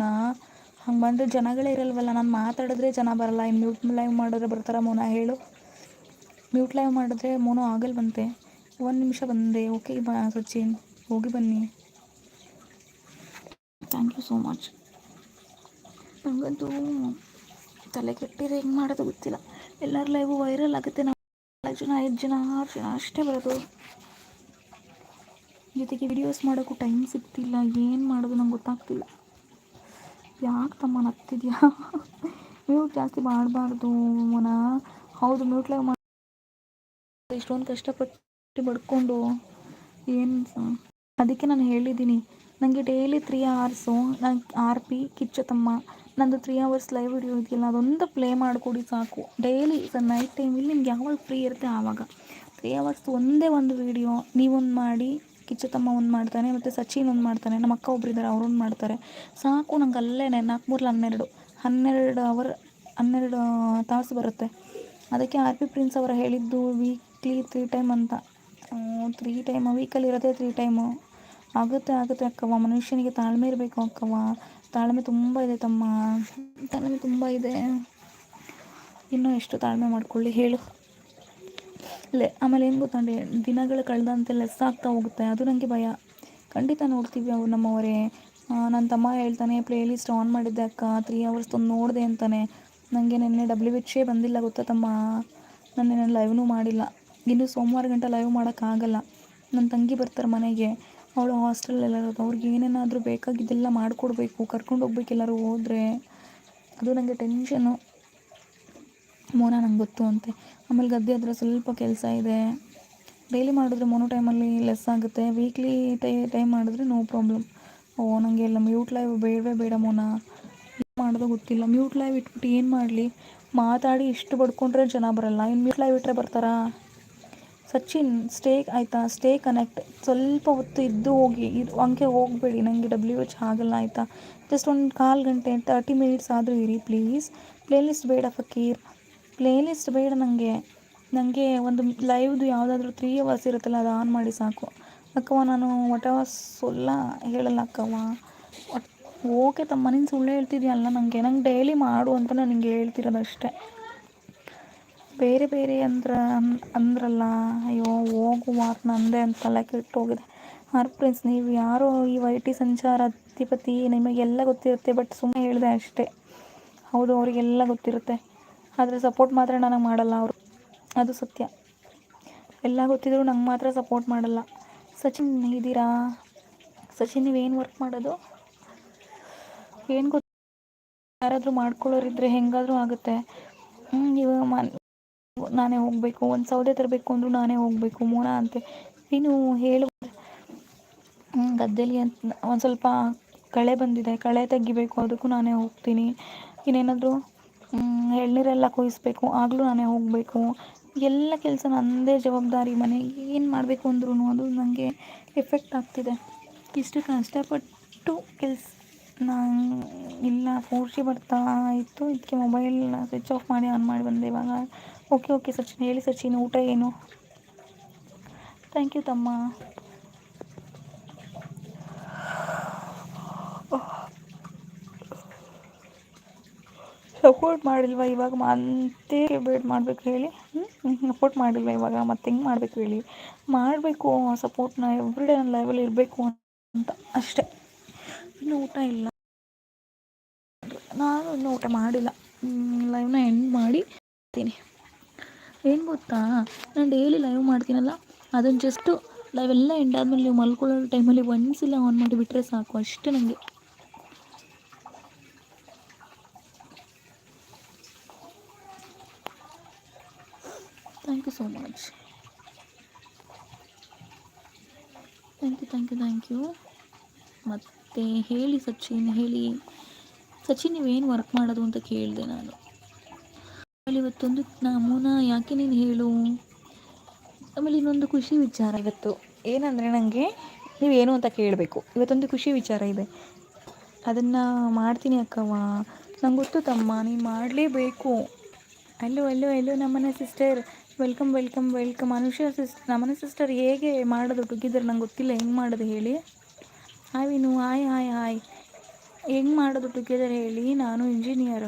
ನಾ ಹಂಗೆ ಬಂದರೆ ಜನಗಳೇ ಇರಲ್ವಲ್ಲ, ನಾನು ಮಾತಾಡಿದ್ರೆ ಜನ ಬರಲ್ಲ. ಇನ್ನು ಮ್ಯೂಟ್ ಲೈವ್ ಮಾಡಿದ್ರೆ ಬರ್ತಾರ ಮೋನ, ಹೇಳು. ಮ್ಯೂಟ್ ಲೈವ್ ಮಾಡಿದ್ರೆ ಮೌನೋ ಆಗಲ್ಲ ಬಂತೆ. ಒಂದು ನಿಮಿಷ ಬಂದೆ. ಓಕೆ ಬಾ ಸಚಿನ್. ಹೋಗಿ ಬನ್ನಿ. ಥ್ಯಾಂಕ್ ಯು ಸೋ ಮಚ್ ನನಗಂತೂ ತಲೆ ಕೆಟ್ಟಿರೋ ಹೆಂಗೆ ಮಾಡೋದು ಗೊತ್ತಿಲ್ಲ. ಎಲ್ಲರ ಲೈವು ವೈರಲ್ ಆಗುತ್ತೆ. ನಾವು ನಾಲ್ಕು ಜನ, ಐದು ಜನ, ಆರು ಜನ ಅಷ್ಟೇ ಬರೋದು. ಜೊತೆಗೆ ವಿಡಿಯೋಸ್ ಮಾಡೋಕ್ಕೂ ಟೈಮ್ ಸಿಗ್ತಿಲ್ಲ. ಏನು ಮಾಡೋದು ನಂಗೆ ಗೊತ್ತಾಗ್ತಿಲ್ಲ. ಯಾಕೆ ತಮ್ಮ ನಗ್ತಿದ್ಯಾ ಮ್ಯೂಟ್ ಜಾಸ್ತಿ ಮಾಡಬಾರ್ದು ಮನ. ಹೌದು ಮ್ಯೂಟ್ಲಾಗ ಮಾಡಿ ಇಷ್ಟೊಂದು ಕಷ್ಟಪಟ್ಟು ಬಡ್ಕೊಂಡು ಏನು ಅದಕ್ಕೆ ನಾನು ಹೇಳಿದ್ದೀನಿ. ನನಗೆ ಡೈಲಿ ತ್ರೀ ಅವರ್ಸು ನಂಗೆ ಆರ್ ಪಿ ಕಿಚ್ಚ ತಮ್ಮ. ನಂದು ತ್ರೀ ಅವರ್ಸ್ ಲೈವ್ ವಿಡಿಯೋ ಇದೆಯಲ್ಲ, ಅದೊಂದು ಪ್ಲೇ ಮಾಡಿಕೊಡಿ ಸಾಕು. ಡೈಲಿ ಸರ್ ನೈಟ್ ಟೈಮಲ್ಲಿ ನಿಮ್ಗೆ ಯಾವಾಗ ಫ್ರೀ ಇರುತ್ತೆ ಆವಾಗ. ತ್ರೀ ಅವರ್ಸ್ ಒಂದೇ ಒಂದು ವೀಡಿಯೋ ನೀವೊಂದು ಮಾಡಿ ಕಿಚ್ಚ ತಮ್ಮ ಒಂದು ಮಾಡ್ತಾನೆ, ಮತ್ತು ಸಚಿನ್ ಒಂದು ಮಾಡ್ತಾನೆ ನಮ್ಮ ಅಕ್ಕ ಒಬ್ಬರಿದ್ದಾರೆ ಅವ್ರೊಂದು ಮಾಡ್ತಾರೆ. ಸಾಕು ನಂಗೆ ಅಲ್ಲೇ ನಾಲ್ಕು ಮೂರಲ್ಲಿ ಹನ್ನೆರಡು ಹನ್ನೆರಡು ಅವರ್, ಹನ್ನೆರಡು ತಾಸು ಬರುತ್ತೆ. ಅದಕ್ಕೆ ಆರ್ ಪಿ ಪ್ರಿನ್ಸ್ ಅವರು ಹೇಳಿದ್ದು ವೀಕ್ಲಿ ತ್ರೀ ಟೈಮ್ ಅಂತ. ತ್ರೀ ಟೈಮ್ ವೀಕಲ್ಲಿ ಇರೋದೇ ತ್ರೀ ಟೈಮು ಆಗುತ್ತೆ ಆಗುತ್ತೆ ಅಕ್ಕವ್ವ, ಮನುಷ್ಯನಿಗೆ ತಾಳ್ಮೆ ಇರಬೇಕು ಅಕ್ಕವ್ವ. ತಾಳ್ಮೆ ತುಂಬ ಇದೆ ತಮ್ಮ. ತಾಳ್ಮೆ ತುಂಬ ಇದೆ. ಇನ್ನೂ ಎಷ್ಟು ತಾಳ್ಮೆ ಮಾಡ್ಕೊಳ್ಳಿ, ಹೇಳು. ಲೆ ಆಮೇಲೆ ಏನು ಗೊತ್ತಂಡೆ ದಿನಗಳು ಕಳೆದಂತೆ ಲೆಸ್ ಆಗ್ತಾ ಹೋಗುತ್ತೆ. ಅದು ನನಗೆ ಭಯ. ಖಂಡಿತ ನೋಡ್ತೀವಿ ಅವ್ರು ನಮ್ಮವರೇ. ನನ್ನ ತಮ್ಮ ಹೇಳ್ತಾನೆ ಪ್ಲೇ ಲಿಸ್ಟ್ ಆನ್ ಮಾಡಿದ್ದೆ ಅಕ್ಕ ತ್ರೀ ಅವರ್ಸ್ ತಂದು ನೋಡಿದೆ ಅಂತಾನೆ. ನನಗೆ ನಿನ್ನೆ ಡಬ್ಲ್ಯೂ ಎಚ್ಚೇ ಬಂದಿಲ್ಲ ಗೊತ್ತಾ ತಮ್ಮ? ನಾನು ನಾನು ಲೈವ್ನೂ ಮಾಡಿಲ್ಲ. ಇನ್ನು ಸೋಮವಾರ ಗಂಟೆ ಲೈವ್ ಮಾಡೋಕ್ಕಾಗಲ್ಲ ನನ್ನ ತಂಗಿ ಬರ್ತಾರೆ ಮನೆಗೆ. ಅವಳು ಹಾಸ್ಟೆಲಲ್ಲಿ ಇರೋದು. ಅವ್ರಿಗೆ ಏನೇನಾದರೂ ಬೇಕಾಗಿದ್ದೆಲ್ಲ ಮಾಡಿಕೊಡ್ಬೇಕು. ಕರ್ಕೊಂಡು ಹೋಗ್ಬೇಕು ಎಲ್ಲರೂ ಹೋದರೆ. ಅದು ನನಗೆ ಟೆನ್ಷನ್ನು ಮೋನ, ನಂಗೆ ಗೊತ್ತು ಅಂತೆ. ಆಮೇಲೆ ಗದ್ದೆ ಹತ್ರ ಸ್ವಲ್ಪ ಕೆಲಸ ಇದೆ. ಡೈಲಿ ಮಾಡಿದ್ರೆ ಮೊನೋ ಟೈಮಲ್ಲಿ ಲೆಸ್ ಆಗುತ್ತೆ. ವೀಕ್ಲಿ ಟೈ, ಟೈಮ್ ಮಾಡಿದ್ರೆ ನೋ ಪ್ರಾಬ್ಲಮ್ ಓ ನನಗೆ ಎಲ್ಲ ಮ್ಯೂಟ್ ಲೈವ್ ಬೇಡವೇ ಬೇಡ ಮೋನ. ಮಾಡೋದು ಗೊತ್ತಿಲ್ಲ. ಮ್ಯೂಟ್ ಲೈವ್ ಇಟ್ಬಿಟ್ಟು ಏನು ಮಾಡಲಿ? ಮಾತಾಡಿ ಇಷ್ಟು ಬಡ್ಕೊಂಡ್ರೆ ಜನ ಬರಲ್ಲ. ಇನ್ನು ಮ್ಯೂಟ್ ಲೈವ್ ಇಟ್ಟರೆ ಬರ್ತಾರಾ? ಸಚಿನ್ ಸ್ಟೇ ಆಯಿತಾ? ಸ್ಟೇ ಕನೆಕ್ಟ್ ಸ್ವಲ್ಪ ಹೊತ್ತು ಇದ್ದು ಹೋಗಿ, ಇದು ಹಂಗೆ ಹೋಗಬೇಡಿ. ನನಗೆ ಡಬ್ಲ್ಯೂ ಎಚ್ ಆಗಲ್ಲ ಆಯಿತಾ. ಜಸ್ಟ್ ಒಂದು ಕಾಲು ಗಂಟೆ ತರ್ಟಿ ಮಿನಿಟ್ಸ್ ಆದರೂ ಇರಿ ಪ್ಲೀಸ್ ಪ್ಲೇಲಿಸ್ಟ್ ಬೇಡ ಫಕೀರ್. ಪ್ಲೇಲಿಸ್ಟ್ ಬೇಡ ನನಗೆ ನನಗೆ ಒಂದು ಲೈವ್ದು ಯಾವುದಾದ್ರೂ ತ್ರೀ ಅವರ್ಸ್ ಇರುತ್ತಲ್ಲ ಅದು ಆನ್ ಮಾಡಿ ಸಾಕು. ಅಕ್ಕವ ನಾನು ಒಟ ಸೊಲ್ಲ ಹೇಳಲ್ಲ ಅಕ್ಕವ್ವ. ಒಟ್ ಓಕೆ ತಮ್ಮ ಸುಳ್ಳು ಹೇಳ್ತಿದ್ಯಲ್ಲ ನನಗೆ ನಂಗೆ ಡೈಲಿ ಮಾಡು ಅಂತ ನಾನು ನಿಂಗೆ ಹೇಳ್ತಿರೋದು ಅಷ್ಟೇ. ಬೇರೆ ಬೇರೆ ಅಂದ್ರ ಅಂದ್ರಲ್ಲ, ಅಯ್ಯೋ, ಹೋಗು ಮಾತು ನಂದೇ ಅಂತ ತಲೆ ಕೆಟ್ಟು ಹೋಗಿದೆ. ಆರ್ ಫ್ರೆಂಡ್ಸ್ ನೀವು ಯಾರೋ ಈ ವೈ ಟಿ ಸಂಚಾರ ಅಧಿಪತಿ, ನಿಮಗೆಲ್ಲ ಗೊತ್ತಿರುತ್ತೆ ಬಟ್ ಸುಮ್ಮನೆ ಹೇಳಿದೆ ಅಷ್ಟೇ. ಹೌದು, ಅವರಿಗೆಲ್ಲ ಗೊತ್ತಿರುತ್ತೆ. ಆದರೆ ಸಪೋರ್ಟ್ ಮಾತ್ರ ನನಗೆ ಮಾಡಲ್ಲ ಅವರು. ಅದು ಸತ್ಯ. ಎಲ್ಲ ಗೊತ್ತಿದ್ರು ನಂಗೆ ಮಾತ್ರ ಸಪೋರ್ಟ್ ಮಾಡಲ್ಲ. ಸಚಿನ್ ಇದ್ದೀರಾ? ಸಚಿನ್ ನೀವೇನು ವರ್ಕ್ ಮಾಡೋದು? ಏನು ಗೊತ್ತು ಯಾರಾದರೂ ಮಾಡ್ಕೊಳ್ಳೋರಿದ್ರೆ ಹೆಂಗಾದರೂ ಆಗುತ್ತೆ. ಇವಾಗ ಮನ್ ನಾನೇ ಹೋಗಬೇಕು, ಒಂದು ಸೌದೆ ತರಬೇಕು ಅಂದರೂ ನಾನೇ ಹೋಗಬೇಕು, ಮೋನ ಅಂತೆ. ನೀನು ಹೇಳು. ಗದ್ದೆಲಿ ಅಂತ ಒಂದು ಸ್ವಲ್ಪ ಕಳೆ ಬಂದಿದೆ. ಕಳೆ ತೆಗಿಬೇಕು, ಅದಕ್ಕೂ ನಾನೇ ಹೋಗ್ತೀನಿ. ಇನ್ನೇನಾದರೂ ಎಳ್ನೀರೆಲ್ಲ ಕೊಯ್ಸ್ಬೇಕು, ಆಗಲೂ ನಾನೇ ಹೋಗಬೇಕು. ಎಲ್ಲ ಕೆಲಸ ನನ್ನದೇ ಜವಾಬ್ದಾರಿ, ಮನೆಗೆ ಏನು ಮಾಡಬೇಕು ಅಂದ್ರೂ ಅದು ನನಗೆ ಎಫೆಕ್ಟ್ ಆಗ್ತಿದೆ. ಇಷ್ಟು ಕಷ್ಟಪಟ್ಟು ಕೆಲಸ ನಾನು ಇಲ್ಲ ಫೋರ್ ಜಿ ಬರ್ತಾ ಇತ್ತು ಇದಕ್ಕೆ ಮೊಬೈಲ್ ಸ್ವಿಚ್ ಆಫ್ ಮಾಡಿ ಆನ್ ಮಾಡಿ ಬಂದೆ ಇವಾಗ. ಓಕೆ ಓಕೆ ಸಚಿನ್, ಹೇಳಿ ಸಚಿನ್, ಊಟ ಏನು? ಥ್ಯಾಂಕ್ ಯು ತಮ್ಮ. ಸಪೋರ್ಟ್ ಮಾಡಿಲ್ವ ಇವಾಗ? ಮತ್ತೆ ಬೇಡ ಮಾಡಬೇಕು ಹೇಳಿ. ಸಪೋರ್ಟ್ ಮಾಡಿಲ್ವ ಇವಾಗ. ಮತ್ತೆ ಹೆಂಗೆ ಮಾಡಬೇಕು ಹೇಳಿ? ಮಾಡಬೇಕು ಸಪೋರ್ಟ್ನ ಎವ್ರಿ ಡೇ ನನ್ನ ಲೈವಲ್ಲಿ ಇರಬೇಕು ಅಂತ. ಅಷ್ಟೇ. ಇನ್ನೂ ಊಟ ಇಲ್ಲ. ನಾನು ಇನ್ನೂ ಊಟ ಮಾಡಿಲ್ಲ. ಲೈವ್ನ ಎಂಡ್ ಮಾಡಿ ಏನು ಗೊತ್ತಾ? ನಾನು ಡೈಲಿ ಲೈವ್ ಮಾಡ್ತೀನಲ್ಲ? ಅದನ್ನು ಜಸ್ಟು ಲೈವ್ ಎಲ್ಲ ಎಂಡ್ ಆದಮೇಲೆ ನೀವು ಮಲ್ಕೊಳ್ಳೋ ಟೈಮಲ್ಲಿ ಒಂದ್ಸಲ ಆನ್ ಮಾಡಿಬಿಟ್ರೆ ಸಾಕು. ಅಷ್ಟೇ ನನಗೆ thank you so much thank you thank you thank you ಮತ್ತು ಹೇಳಿ ಸಚಿನ್ ಹೇಳಿ. ಸಚಿನ್, ನೀವೇನು ವರ್ಕ್ ಮಾಡೋದು ಅಂತ ಕೇಳಿದೆ ನಾನು. ಆಮೇಲೆ ಇವತ್ತೊಂದು ನಮೂನ ಯಾಕೆ ನೀನು ಹೇಳು? ಆಮೇಲೆ ಇನ್ನೊಂದು ಖುಷಿ ವಿಚಾರ ಇವತ್ತು. ಏನಂದರೆ ನನಗೆ ನೀವೇನು ಅಂತ ಕೇಳಬೇಕು. ಇವತ್ತೊಂದು ಖುಷಿ ವಿಚಾರ ಇದೆ. ಅದನ್ನು ಮಾಡ್ತೀನಿ ಅಕ್ಕವ್ವ. ನಂಗೆ ಗೊತ್ತು ತಮ್ಮ, ನೀನು ಮಾಡಲೇಬೇಕು. ಅಲ್ಲೋ ಅಲ್ಲೋ ಅಲ್ಲೋ ನಮ್ಮನೆ sister welcome welcome welcome Anusha sis ನಮ್ಮನೆ ಸಿಸ್ಟರ್ ಹೇಗೆ ಮಾಡೋದು ಟುಗಿದ್ರೆ ನಂಗೆ ಗೊತ್ತಿಲ್ಲ, ಹೆಂಗೆ ಮಾಡೋದು ಹೇಳಿ? Hi Vinu hi hi hi ಹೆಂಗೆ ಮಾಡೋದು ಟುಗೆದರ್ ಹೇಳಿ, ನಾನು ಇಂಜಿನಿಯರ್